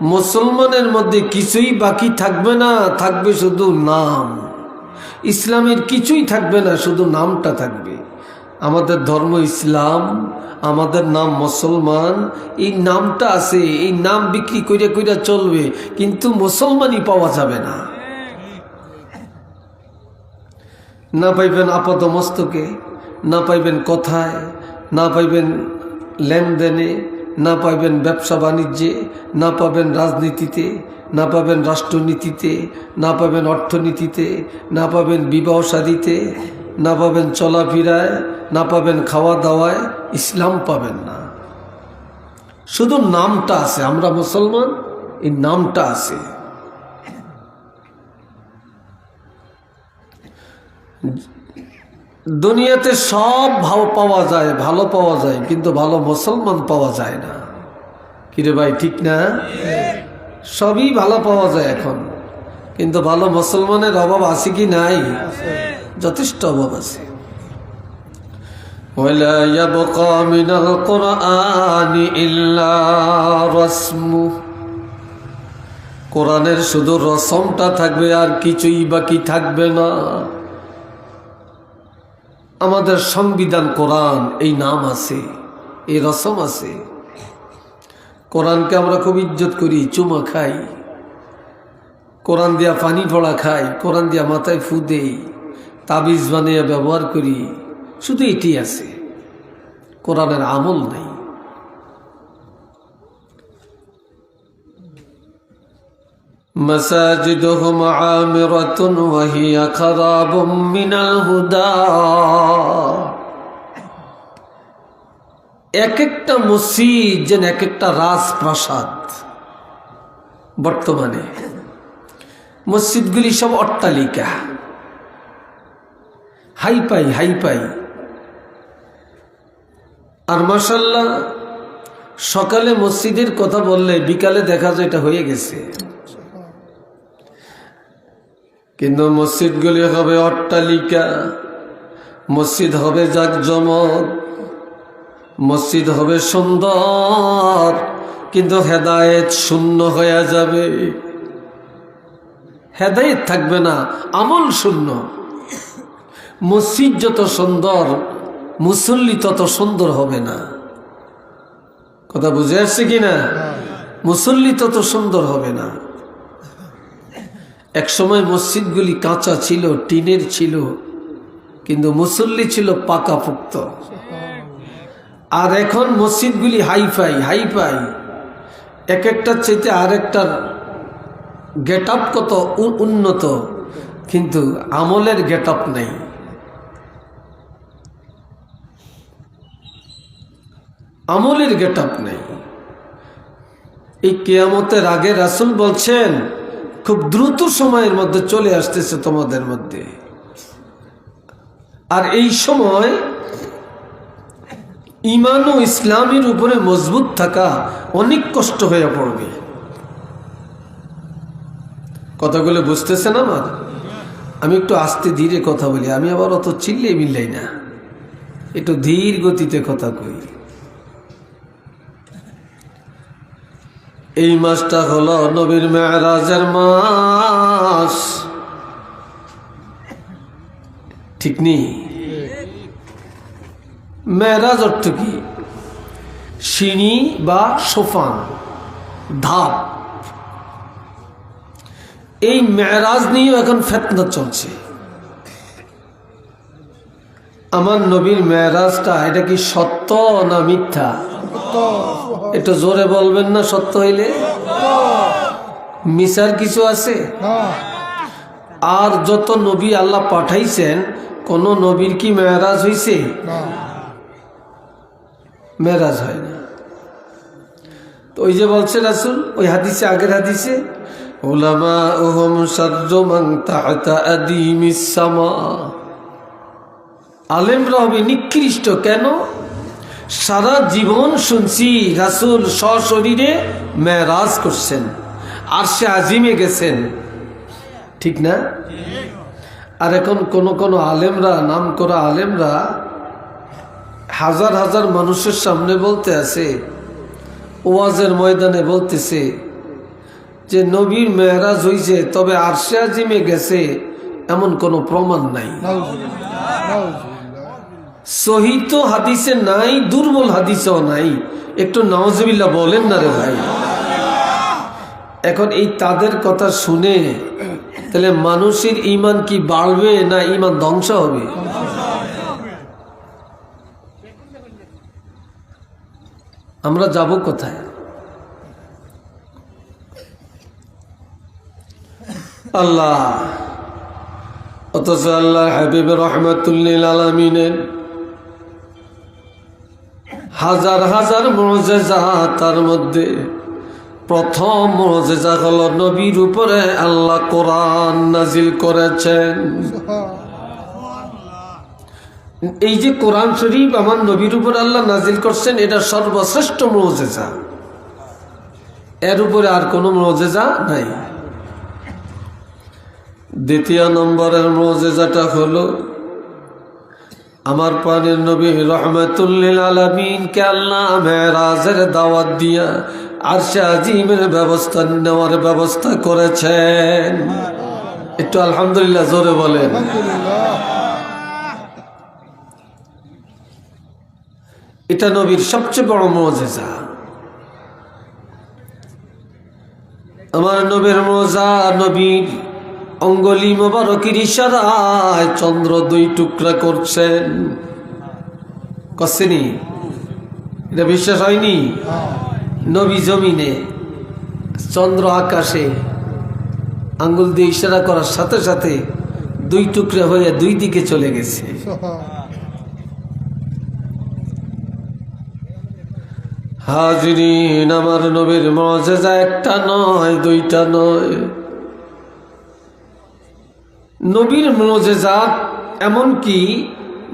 মুসলমানের মধ্যে কিছুই বাকি থাকবে না, থাকবে শুধু নাম। ইসলামের কিছুই থাকবে না, শুধু নামটা থাকবে। আমাদের ধর্ম ইসলাম, আমাদের নাম মুসলমান, এই নামটা আছে, এই নাম বিক্রি করে করে চলবে, কিন্তু মুসলমানই পাওয়া যাবে না। না পাইবেন আপাত মস্তকে, না পাইবেন কথায়, না পাইবেন লেনদেনে না পাবেন ব্যবসা বাণিজ্যে, না পাবেন রাজনীতিতে, না পাবেন রাষ্ট্রনীতিতে, না পাবেন অর্থনীতিতে, না পাবেন বিবাহ সাদিতে, না পাবেন চলাফেরায়, না পাবেন খাওয়া দাওয়ায় ইসলাম পাবেন না। শুধু নামটা আছে, আমরা মুসলমান, এই নামটা আছে। দুনিয়াতে সব ভাও পাওয়া যায় ভালো পাওয়া যায় কিন্তু ভালো মুসলমান পাওয়া যায় না কিরে ভাই ঠিক না সবই ভালো পাওয়া যায় এখন কিন্তু ভালো মুসলমানের অভাব আছে কি নাই যথেষ্ট অভাব আছে ولا يبقى من القرآن إلا رسمه কোরআনের শুধু রসমটা থাকবে আর কিছুই বাকি থাকবে না আমাদের সংবিধান, কোরআন, এই নাম আছে, এই রসম আছে। কোরআনকে আমরা খুব ইজ্জত করি, চুমা খাই। কোরআন দিয়া পানি পড়া খাই, কোরআন দিয়া মাথায় ফু দেই, তাবিজ বানিয়ে ব্যবহার করি, শুধু এটি আছে। কোরআনের আমল নেই। مساجدهم عامرة وهي خراب من الهدى এক একটা মসজিদ যেন এক একটা রাজপ্রাসাদ বর্তমানে মসজিদগুলি সব অট্টালিকা হাই পাই হাই পাই আর মাসাল্লাহ সকালে মসজিদের কথা বললে বিকালে দেখা যায় এটা হয়ে গেছে কিন্তু মসজিদগুলি হবে অট্টালিকা। মসজিদ হবে জাকজমক। মসজিদ হবে সুন্দর। কিন্তু হেদায়েত শূন্য হয়ে যাবে। হেদায়েত থাকবে না আমল শূন্য। মসজিদ যত সুন্দর মুসল্লি তত সুন্দর হবে না। কথা বুঝে আসছে কিনা? মুসল্লি তত সুন্দর হবে না। একসময় মসজিদগুলি কাঁচা ছিল, টিনের ছিল, কিন্তু মুসল্লি ছিল পাকা পুক্ত আর এখন মসজিদগুলি হাইফাই হাইফাই। এক একটা চাইতে আর একটার গেট আপ কত উন্নত, কিন্তু আমলের গেট আপ নেই। আমলের গেট আপ নেই। এই কেয়ামতের আগে রাসুল বলছেন খুব দ্রুত সময়ের মধ্যে চলে আসতেছে তোমাদের মধ্যে। আর এই সময় ইমান ও ইসলামের উপরে মজবুত থাকা অনেক কষ্ট হয়ে পড়বে। কথাগুলো বুঝতেছেন আমার? আমি একটু আস্তে ধীরে কথা বলি, আমি আবার অত চিল্লে মিল্লাই না। একটু ধীর গতিতে কথা কই। এই মাসটা হলো নবীর মেয়ারাজের মাস। ঠিক নেই মেয়ারাজ অর্থ কি? সিঁড়ি বা সোফান, ধাপ। এই মেয়ারাজ নিয়েও এখন ফেতনা চলছে। আমার নবীর মেয়ারাজটা এটা কি সত্য না মিথ্যা? একটু জোরে বলবেন না, সত্য হইলে? মিসার কিছু আছে? আর যত নবী আল্লাহ পাঠাইছেন, কোন নবীর কি মেয়ারাজ হইছে? মেয়ারাজ হয় না। তো ওই যে বলছে রাসুল, ওই হাদিসে, আগের হাদিসে ওলামা ওহম আলেমরা হবে নিকৃষ্ট। কেন? সারা জীবন শুনছি রাসুল সশরীরে মেরাজ করছেন আর সে আজিমে গেছেন। ঠিক না? আর এখন কোন কোন আলেমরা নাম করা আলেমরা হাজার হাজার মানুষের সামনে বলতে আছে, ওয়াজের ময়দানে বলতেছে যে, নবীর মেহরাজ হইছে, তবে আরশে আজিমে গেছে, এমন কোনো প্রমাণ নাই। সহিত হাদিসে নাই, দুর্বল হাদিসেও নাই। একটু নওয়াজবিল্লা বলেন না রে ভাই। এখন এই তাদের কথা শুনে তাহলে মানুষের ইমান কি বাড়বে না ইমান ধ্বংস হবে? আমরা যাব কোথায়? আল্লাহ, অথচ আল্লাহ হাবিব রহমতুল্লিল আলমিনের হাজার হাজার মজেজা তার মধ্যে। প্রথম মজেজা হল নবীর উপরে আল্লাহ কোরআন নাজিল করেছেন। এই যে কোরআন শরীফ আমার নবীর উপর আল্লাহ নাজিল করছেন, এটা সর্বশ্রেষ্ঠ মজেজা। এর উপরে আর কোনো মজেজা নাই। দ্বিতীয় নম্বরের মজেজাটা হলো আমার পানের নবী রহমতুল্লিল আলমিনকে আল্লাহ মেরাজের দাওয়াত দিয়া আর সে আজিমের ব্যবস্থা নেওয়ার ব্যবস্থা করেছেন। একটু আলহামদুলিল্লাহ জোরে বলেন। এটা নবীর সবচেয়ে বড় মজেজা। আমার নবীর মজা নবীর অঙ্গলি মোবারকের ইশারায় চন্দ্র দুই টুকরা করছেন কসেনি এটা বিশ্বাস হয়নি? নবী জমিনে চন্দ্র আকাশে আঙ্গুল দিয়ে ইশারা করার সাথে সাথে দুই টুকরা হয়ে দুই দিকে চলে গেছে। হাজরিন, আমার নবীর মজেজা একটা নয়, দুইটা নয়। নবীর মজেজা, এমনকি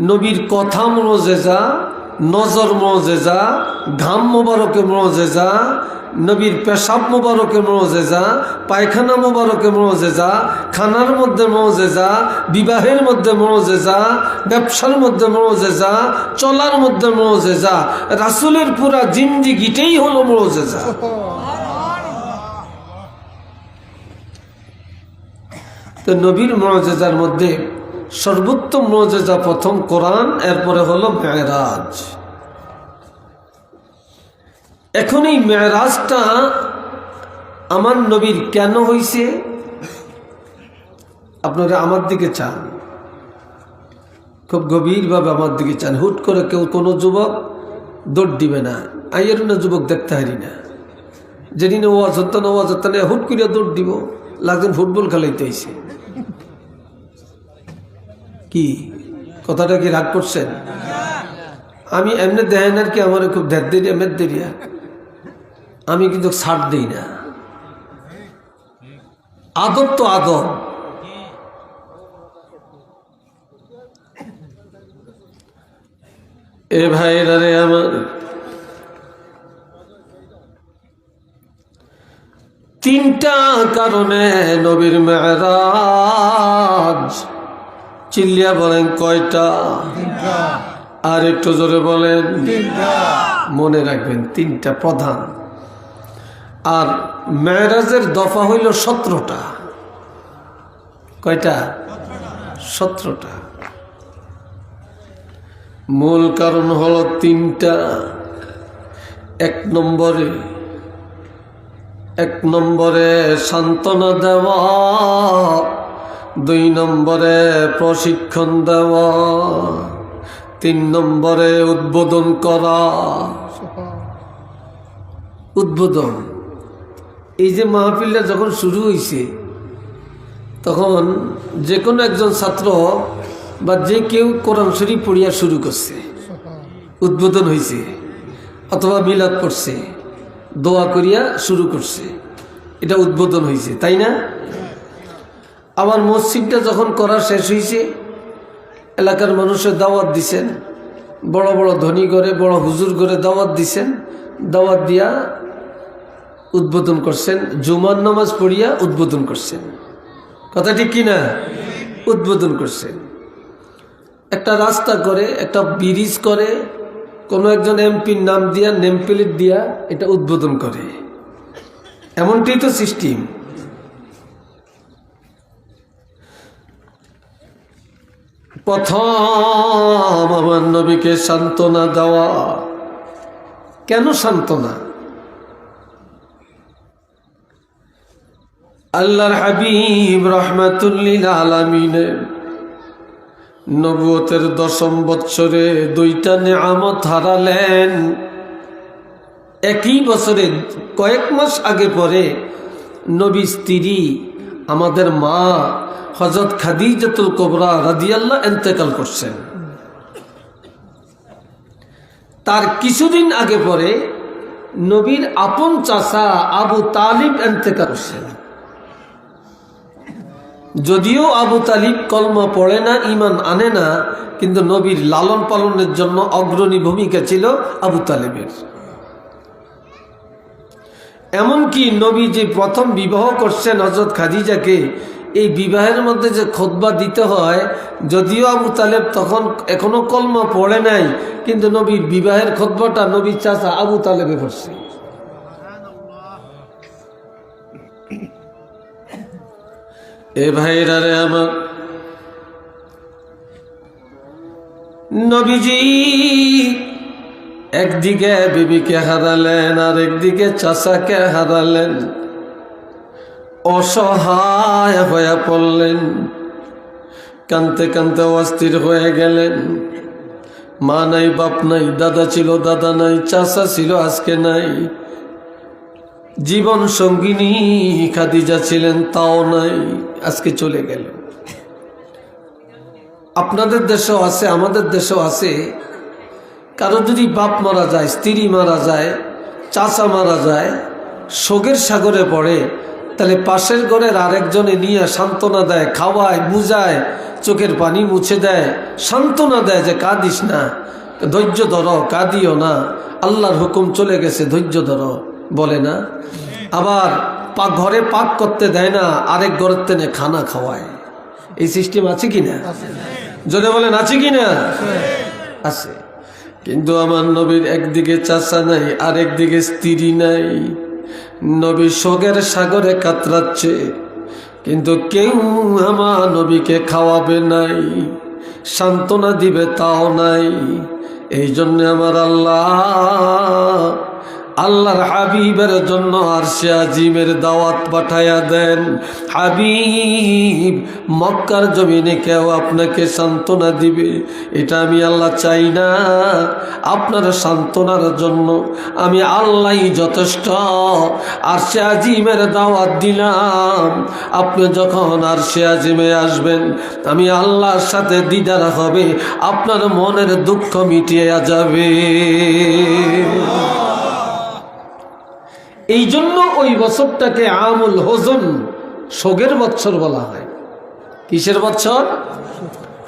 নবীর কথা মজেজা, নজর মজেজা, ঘাম মোবারকে মজেজা, নবীর পেশাব মোবারকে মজেজা, পায়খানা মোবারকে মজেজা, খানার মধ্যে মজেজা, বিবাহের মধ্যে মজেজা, ব্যবসার মধ্যে মজেজা, চলার মধ্যে মজেজা, রাসুলের পুরা জিন্দিগিটাই হলো মজেজা। তো নবীর মজেজার মধ্যে সর্বোত্তম মজেজা প্রথম কোরআন, এরপরে হলো মেয়েরাজ এখন এই মেয়েরাজটা আমার নবীর কেন হইছে? আপনারা আমার দিকে চান। খুব গভীরভাবে আমার দিকে চান। হুট করে কেউ কোনো যুবক দৌড় দিবে না। আইয়ের না যুবক দেখতে হারি না। যেদিন ওয়াজ হতো না, ওয়াজ হতো না, হুট করে দৌড় দিব। লাগছেন ফুটবল খেলাইতে হয়েছে কি? কথাটা কি রাগ করছেন? আমি এমনি দেয় আর কি আমার খুব ধ্যার দেরি এমনি দেরি আমি কিন্তু ছাড় দিই না। আদব তো আদব। এ ভাইরা রে আমার তিনটা কারণে নবীর মেহরাজ চিল্লিয়া বলেন কয়টা? আর একটু জোরে বলেন। মনে রাখবেন তিনটা প্রধান। আর মেয়েরাজের দফা হইল সতেরোটা। কয়টা? সতেরোটা। মূল কারণ হলো তিনটা। এক নম্বরে এক নম্বরে সান্ত্বনা দেওয়া, দুই নম্বরে প্রশিক্ষণ দেওয়া, তিন নম্বরে উদ্বোধন করা। উদ্বোধন। এই যে মাহফিলটা যখন শুরু হয়েছে তখন যে কোনো একজন ছাত্র বা যে কেউ কোরআন শরীফ পড়িয়া শুরু করছে, উদ্বোধন হয়েছে অথবা মিলাদ করছে দোয়া করিয়া শুরু করছে। এটা উদ্বোধন হয়েছে তাই না? আমার মসজিদটা যখন করা শেষ হয়েছে এলাকার মানুষের দাওয়াত দিছেন। বড় বড় ধনী করে বড় হুজুর করে দাওয়াত দিছেন। দাওয়াত দিয়া উদ্বোধন করছেন। জুমার নামাজ পড়িয়া উদ্বোধন করছেন। কথা ঠিক কিনা উদ্বোধন করছেন। একটা রাস্তা করে, একটা ব্রিজ করে কোনো একজন এমপির নাম দিয়া নেম দিয়া এটা উদ্বোধন করে। এমনটি তো সিস্টেম প্রথম আমার নবীকে সান্ত্বনা দেওয়া। কেন সান্ত্বনা? আল্লাহর হাবিব রহমাতুল্লিল আলমিনের নবুয়তের দশম বৎসরে দুইটা নেয়ামত হারালেন। একই বছরে কয়েক মাস আগে পরে নবী স্ত্রী, আমাদের মা হজরত খাদিজাতুল কোবরা রাদিয়াল্লাহ এন্তেকাল করছেন। তার কিছুদিন আগে পরে নবীর আপন চাষা আবু তালিব এন্তেকাল করছেন। যদিও আবু তালিব কলমা পড়ে না ইমান আনে না, কিন্তু নবীর লালন পালনের জন্য অগ্রণী ভূমিকা ছিল আবু তালেবের। এমনকি নবী যে প্রথম বিবাহ করছেন হজরত খাদিজাকে, এই বিবাহের মধ্যে যে খোদবা দিতে হয়, যদিও আবু তালেব তখন এখনও কলমা পড়ে নাই, কিন্তু নবীর বিবাহের খোদবাটা নবীর চাচা আবু তালেবে করছে। এ ভাইরা রে আমার। নবীজি, একদিকে বিবিকে হারালেন, আর একদিকে চাচাকে হারালেন। অসহায় হয়ে পড়লেন, কানতে কানতে অস্থির হয়ে গেলেন। মা নাই, বাপ নাই, দাদা ছিল, দাদা নাই, চাচা ছিল, আজকে নাই। জীবন সঙ্গিনী খাদিজা ছিলেন, তাও নাই। আজকে চলে গেল। আপনাদের দেশেও আছে, আমাদের দেশেও আছে। কারও যদি বাপ মারা যায়, স্ত্রী মারা যায়, চাচা মারা যায়, শোকের সাগরে পড়ে, তাহলে পাশের ঘরের আরেকজনে নিয়ে সান্ত্বনা দেয়, খাওয়ায়, বুঝায়, চোখের পানি মুছে দেয়, সান্ত্বনা দেয় যে কাঁদিস না, ধৈর্য ধর, কাঁদিও না, আল্লাহর হুকুম চলে গেছে, ধৈর্য ধর, বলে না? আবার পাক ঘরে পাক করতে দেয় না, আরেক ঘরের তেনে খানা খাওয়ায়। এই সিস্টেম আছে কি না? যদি বলেন, আছে কি না? আছে। কিন্তু আমার নবীর একদিকে চাচা নাই আরেকদিকে স্ত্রী নাই। নবী শোকের সাগরে কাতরাচ্ছে, কিন্তু কেউ আমার নবীকে খাওয়াবে নাই, সান্ত্বনা দিবে তাও নাই। এই জন্য আমার আল্লাহ আল্লাহর হাবিবের জন্য আর সে আজিমের দাওয়াত পাঠাইয়া দেন। হাবিব, মক্কার জমিনে কেউ আপনাকে সান্ত্বনা দিবে। এটা আমি আল্লাহ চাই না। আপনার সান্ত্বনার জন্য আমি আল্লাহই যথেষ্ট। আর সে আজিমের দাওয়াত দিলাম। আপনি যখন আর সে আজিমে আসবেন, আমি আল্লাহর সাথে দিদার হবে, আপনার মনের দুঃখ মিটিয়ে যাবে। এই জন্য ওই বছরটাকে আমুল হোজন শোকের বৎসর বলা হয়। কিসের বৎসর?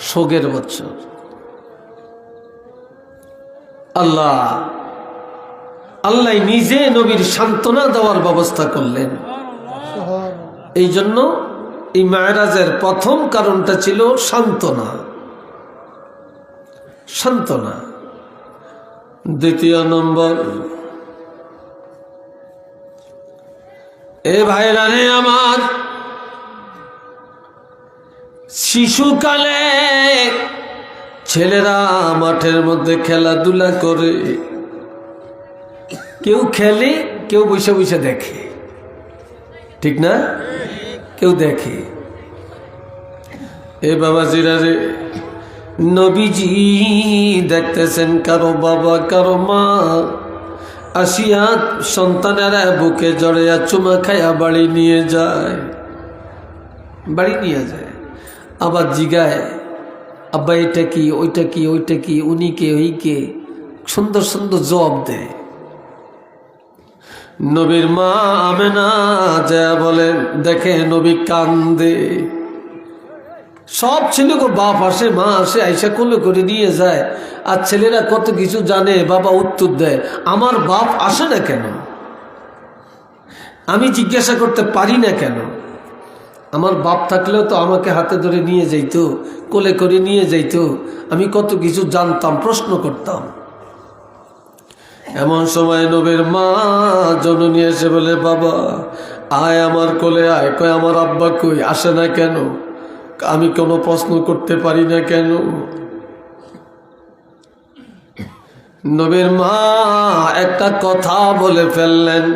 শোকের বৎসর। আল্লাহ আল্লাহ নিজে নবীর সান্ত্বনা দেওয়ার ব্যবস্থা করলেন। এই জন্য এই মায়েরাজের প্রথম কারণটা ছিল সান্ত্বনা। সান্ত্বনা। দ্বিতীয় নম্বর এ ভাইরা রে আমার শিশুকালে ছেলেরা মাঠের মধ্যে খেলাধুলা করে। কেউ খেলে, কেউ বসে বসে দেখে। ঠিক না? কেউ দেখে। এ বাবা জিরারে নবীজি দেখতেছেন কারও বাবা, কারও মা। আসিয়া সন্তানেরা বুকে জড়াইয়া চুমা খাইয়া বাড়ি নিয়ে যায়। বাড়ি নিয়ে যায়। আবার জিগায়, আব্বা, এটা কি, ওইটা কি ওইটা কি, উনি কে, ওই কে? সুন্দর সুন্দর জবাব দেয়। নবীর মা আমেনা যা বলেন দেখে নবী কান্দে। সব ছেলেকে বাপ আসে, মা আসে, আইসা কোলে করে নিয়ে যায়। আর ছেলেরা কত কিছু জানে, বাবা উত্তর দেয়, আমার বাপ আসে না কেন? আমি জিজ্ঞাসা করতে পারি না কেন? আমার বাপ থাকলেও তো আমাকে হাতে ধরে নিয়ে যাইতো, কোলে করে নিয়ে যাইতো। আমি কত কিছু জানতাম, প্রশ্ন করতাম। এমন সময় নবের মা জননী এসে বলে, বাবা, আয় আমার কোলে, আয়। কয়, আমার আব্বা কই? আসে না কেন? আমি কোনো প্রশ্ন করতে পারি না কেন? নবীর মা একটা কথা বলে ফেললেন,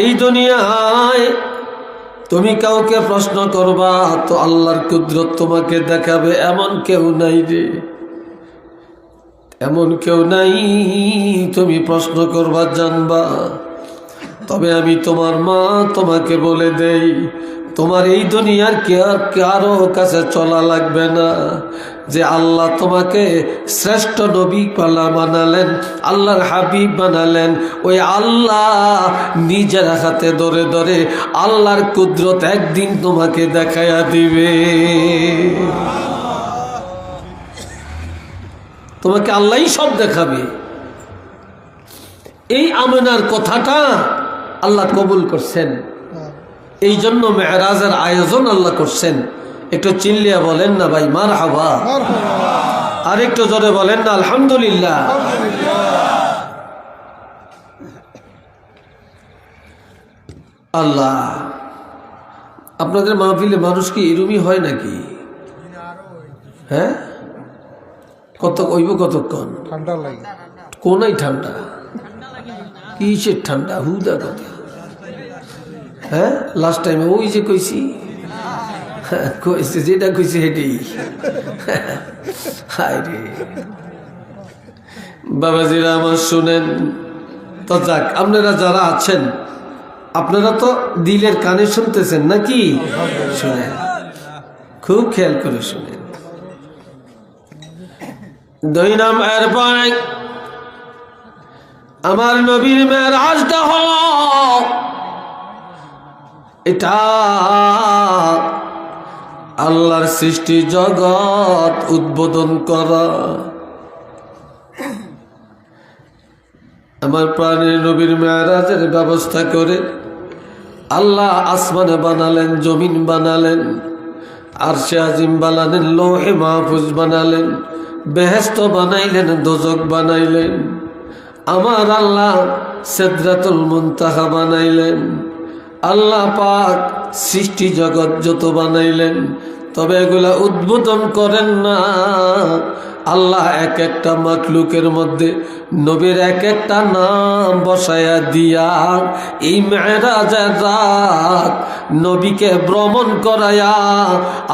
এই দুনিয়ায় তুমি কাউকে প্রশ্ন করবা তো আল্লাহর কুদরত তোমাকে দেখাবে, এমন কেউ নাই রে। এমন কেউ নাই, তুমি প্রশ্ন করবা, জানবা। তবে আমি তোমার মা তোমাকে বলে দেই তোমার এই দুনিয়ার কে আর কারও কাছে চলা লাগবে না? যে আল্লাহ তোমাকে শ্রেষ্ঠ নবী পালা বানালেন আল্লাহর হাবিব বানালেন, ওই আল্লাহ নিজের হাতে ধরে ধরে আল্লাহর কুদরত একদিন তোমাকে দেখাইয়া দিবে। তোমাকে আল্লাহই সব দেখাবে। এই আমেনার কথাটা আল্লাহ কবুল করছেন। এই জন্য মেহরাজের আয়োজন আল্লাহ করছেন। একটু চিল্লিয়া বলেন না ভাই মার হাবা আর একটু জোরে বলেন না আলহামদুলিল্লাহ। আল্লাহ আপনাদের মাহফিলে মানুষ কি এরমই হয় নাকি? হ্যাঁ? কত কইব কতক্ষণ? ঠান্ডা লাগে। কোনাই ঠান্ডা? কিসের ঠান্ডা? হুদা কথা। হ্যাঁ? লাস্ট টাইমে ওই যে কইছি। কইছে, যেটা কইছে হেঁটেই হায় রে বাবাজিরা আমার শুনেন। তো যাক, আপনারা যারা আছেন, আপনারা তো দিলের কানে শুনতেছেন নাকি? শুনেন, খুব খেয়াল করে শুনেন। দুই নাম এরপরে আমার নবীর মেরাজটা হল এটা আল্লাহর সৃষ্টি জগৎ উদ্বোধন করা। আমার প্রাণের নবীর মেয়ারাজের ব্যবস্থা করে আল্লাহ আসমানে বানালেন, জমিন বানালেন আর সে আজিম বানালেন, লোহে মাহফুজ বানালেন বেহেস্ত বানাইলেন, দোজক বানাইলেন। আমার আল্লাহ সেদ্রাতুল মুনতাহা বানাইলেন। আল্লাহ পাক সৃষ্টি জগৎ যত বানাইলেন, তবে এগুলা উদ্বোধন করেন না। আল্লাহ এক একটা মাকলুকের মধ্যে নবীর এক একটা নাম বসায়া দিয়া এই রাত নবীকে ভ্রমণ করায়া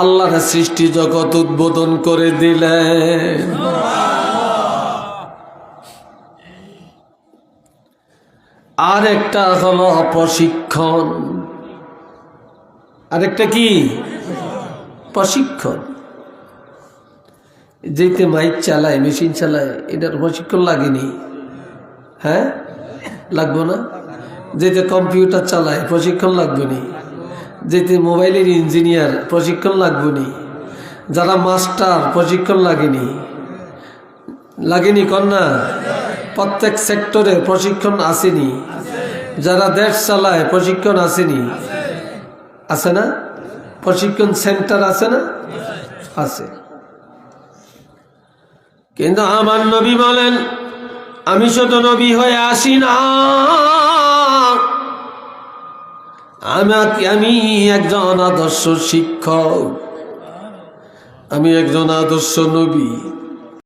আল্লাহর সৃষ্টি জগৎ উদ্বোধন করে দিলেন। আর একটা হলো প্রশিক্ষণ। আরেকটা কি? প্রশিক্ষণ। যেতে মাইক চালায়, মেশিন চালায়, এটার প্রশিক্ষণ লাগেনি। হ্যাঁ? লাগবো না? যেতে কম্পিউটার চালায়, প্রশিক্ষণ লাগবে নি যেতে মোবাইলের ইঞ্জিনিয়ার, প্রশিক্ষণ লাগবে নি যারা মাস্টার, প্রশিক্ষণ লাগেনি। লাগেনি কন্যা? প্রত্যেক সেক্টরে প্রশিক্ষণ আসেনি। যারা দেশ চালায়, প্রশিক্ষণ আসেনি। আছে না? প্রশিক্ষণ সেন্টার আছে না? আছে। কিন্তু আমার নবী বলেন, আমি শুধু নবী হয়ে আসি না। আমি একজন আদর্শ শিক্ষক। আমি একজন আদর্শ নবী।